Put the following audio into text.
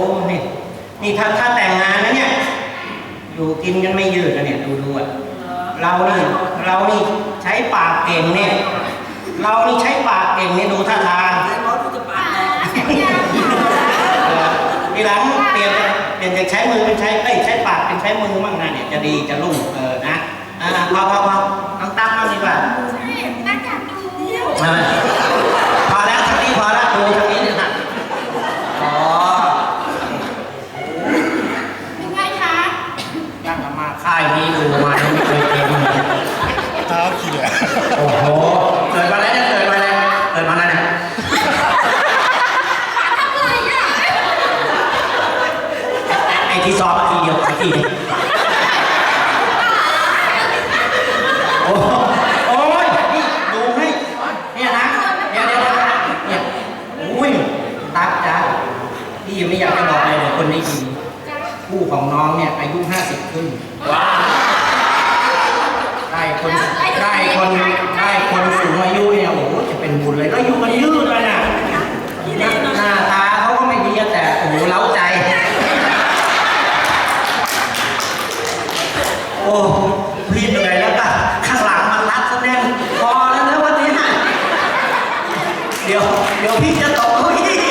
้นี่นี่ถ้าถ้าแต่งงานนะเนี่ย อยู่กินกันไม่ยืดนเนี่ยดูดูอะเรานี่เรานี่ใช้ปากเก่งเนี่ย เรานี่ใช้ปากเก่งเนี่ยดูท่าทางมีหลังเปลี่ยนเปลี่ยนจากใช้มือเป็นใช้เอ้ยใช้ปากเป็นใช้มือมั่งนะเนี่ยจะดีจะรุ่งเออนะอ่าพอพอพอน้องตั้งมั่ดีกว่าใช่ตั้งจากดู ค่ายนี้ดูมาไม่เคยเห็นเท้าขี่เลือโอ้โหเกิดมาแล้วเนี่ยเกิดมาแล้วเกิดมาแล้วเนี่ยทำไรอะไอ้ที่สอบทีเดียวไอ้ที่โอ้โอ้ยนี่ดูให้เนี่ยนะเนี่ยเนี่ยเนี่ยอุ้ยตักจ้ะพี่ยังไม่อยากจะบอกเลยเดี๋ยคนได้ยินคู่ของน้องเนี่ยอายุ 50 ขึ้น ว้าได้คนได้คนได้คนสูงอายุเนี่ยโอ้โหจะเป็นบุญเลยแล้วอายุมันยืดเลยนะหน้าหนาตาเขาก็ไม่ดีแต่โอ้โหเล้าใจ โอ้พีดเลยแล้วก็ข้างหลังมันรัดซะแน่นพอแล้วนะวันนี้เดี๋ยวเดี๋ยวพี่จะตกเก้าอี